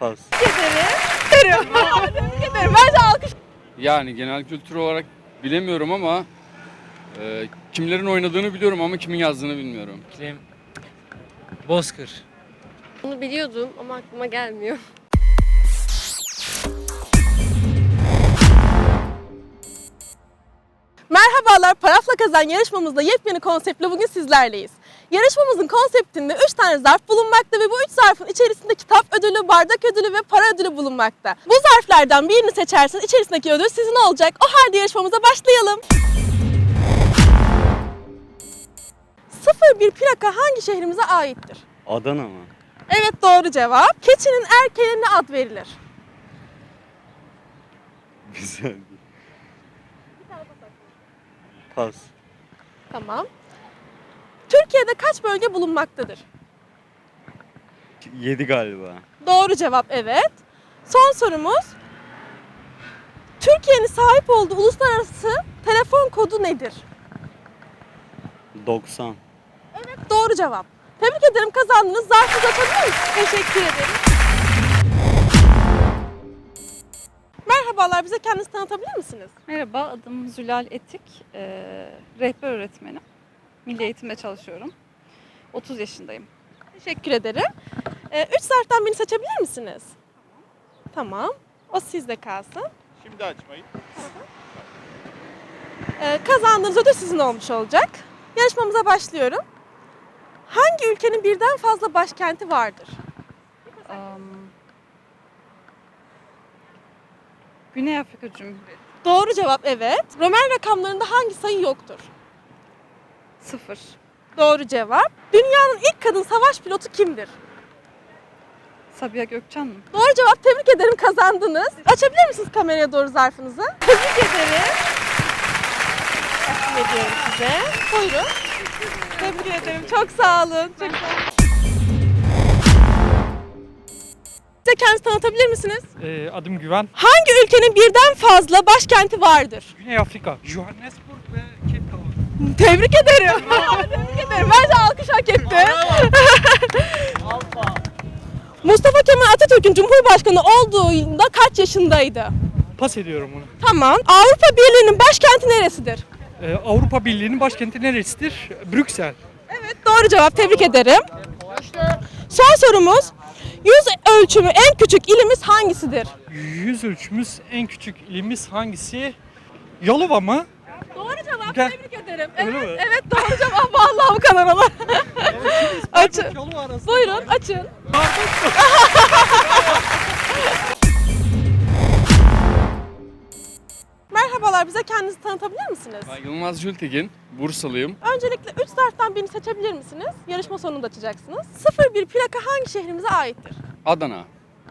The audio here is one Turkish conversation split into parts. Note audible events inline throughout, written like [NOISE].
Pas. Ederim. Tebrik ederim. Bence alkış. Yani genel kültür olarak bilemiyorum ama e, kimlerin oynadığını biliyorum ama kimin yazdığını bilmiyorum. İklim Bozkır. Bunu biliyordum ama aklıma gelmiyor. Merhabalar, Parafla Kazan yarışmamızda yepyeni konseptle bugün sizlerleyiz. Yarışmamızın konseptinde 3 tane zarf bulunmakta ve bu 3 zarfın içerisinde kitap ödülü, bardak ödülü ve para ödülü bulunmakta. Bu zarflardan birini seçerseniz içerisindeki ödül sizin olacak. O halde yarışmamıza başlayalım. 01 plaka hangi şehrimize aittir? Adana mı? Evet doğru cevap. Keçinin erkeğine ne ad verilir? Güzel. Pas. Tamam. Türkiye'de kaç bölge bulunmaktadır? 7 galiba. Doğru cevap evet. Son sorumuz. Türkiye'nin sahip olduğu uluslararası telefon kodu nedir? 90. Evet doğru cevap. Tebrik ederim kazandınız. Zarfınızı açabilir misiniz? Teşekkür ederim. Merhabalar bize kendinizi tanıtabilir misiniz? Merhaba, adım Zülal Etik. Ee, rehber öğretmenim. Milli eğitimde çalışıyorum. 30 yaşındayım. Teşekkür ederim. Ee, üç zarftan birini seçebilir misiniz? Tamam. O sizde kalsın. Şimdi açmayın. Ee, kazandığınız ödül sizin olmuş olacak. Yarışmamıza başlıyorum. Hangi ülkenin birden fazla başkenti vardır? Am, Güney Afrika Cumhuriyeti. Doğru cevap evet. Roman rakamlarında hangi sayı yoktur? Sıfır. Doğru cevap. Dünyanın ilk kadın savaş pilotu kimdir? Sabiha Gökçen mi? Doğru cevap. Tebrik ederim kazandınız. Açabilir misiniz kameraya doğru zarfınızı? Tebrik ederim. Takdim ediyorum size. Buyurun. Tebrik ederim. Çok sağ olun. Çok sağ olun. Size kendinizi tanıtabilir misiniz? Ee, adım Güven. Hangi ülkenin birden fazla başkenti vardır? Güney Afrika. Johannesburg ve Cape Town. Tebrik ederim. [LAUGHS] Tebrik ederim. Bence alkış hak etti. [LAUGHS] Mustafa Kemal Atatürk'ün Cumhurbaşkanı olduğunda kaç yaşındaydı? Pas ediyorum bunu. Tamam. Avrupa Birliği'nin başkenti neresidir? Ee, Avrupa Birliği'nin başkenti neresidir? Brüksel. Evet doğru cevap. Tebrik ederim. Son sorumuz. Yüz ölçümü en küçük ilimiz hangisidir? Yüz ölçümüz en küçük ilimiz hangisi? Yalova mı? Cevap. Gel. Tebrik ederim. Öyle Evet, mi? evet doğru cevap. Vallahi bu kadar ama. [LAUGHS] Açın. Buyurun açın. [LAUGHS] Merhabalar bize kendinizi tanıtabilir misiniz? Ben Yılmaz Gültekin, Bursalıyım. Öncelikle 3 zarftan birini seçebilir misiniz? Yarışma sonunda açacaksınız. 01 plaka hangi şehrimize aittir? Adana.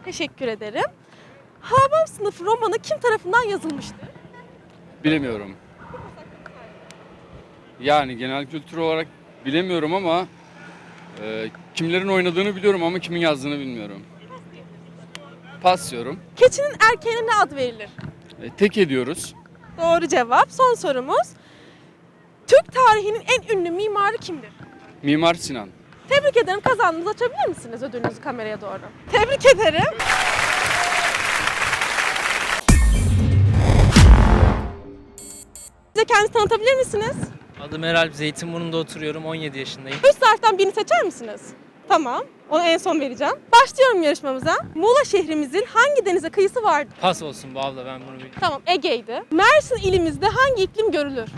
Teşekkür ederim. Habab sınıfı romanı kim tarafından yazılmıştır? Bilemiyorum. Yani genel kültür olarak bilemiyorum ama e, kimlerin oynadığını biliyorum ama kimin yazdığını bilmiyorum. Pas diyorum. Keçinin erkeğine ne ad verilir? E, tek ediyoruz. Doğru cevap. Son sorumuz. Türk tarihinin en ünlü mimarı kimdir? Mimar Sinan. Tebrik ederim. Kazandınız. Açabilir misiniz ödülünüzü kameraya doğru? Tebrik ederim. Bize kendinizi tanıtabilir misiniz? Adım Eralp Zeytinburnu'nda oturuyorum. 17 yaşındayım. Üç zarftan birini seçer misiniz? Tamam. Onu en son vereceğim. Başlıyorum yarışmamıza. Muğla şehrimizin hangi denize kıyısı vardır? Pas olsun bu abla ben bunu biliyorum. Tamam Ege'ydi. Mersin ilimizde hangi iklim görülür?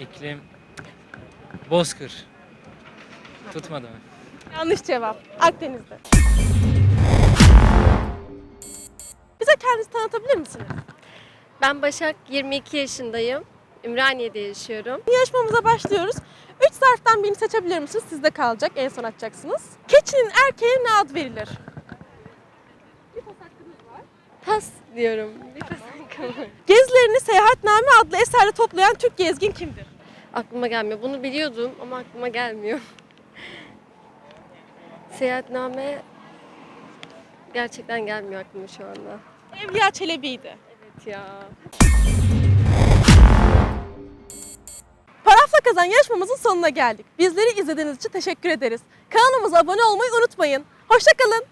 İklim Bozkır. Tutmadı mı? Yanlış cevap. Akdeniz'de. Bize kendinizi tanıtabilir misiniz? Ben Başak, 22 yaşındayım. Ümraniye'de yaşıyorum. Yarışmamıza başlıyoruz. Üç zarftan birini seçebilir misiniz? Sizde kalacak. En son açacaksınız. Keçinin erkeğine ne ad verilir? Pas diyorum. Bir pas hakkım var. Gezilerini Seyahatname adlı eserle toplayan Türk gezgin kimdir? Aklıma gelmiyor. Bunu biliyordum ama aklıma gelmiyor. Seyahatname gerçekten gelmiyor aklıma şu anda. Evliya Çelebi'ydi. Ya. Parafla Kazan yarışmamızın sonuna geldik. Bizleri izlediğiniz için teşekkür ederiz. Kanalımıza abone olmayı unutmayın. Hoşçakalın.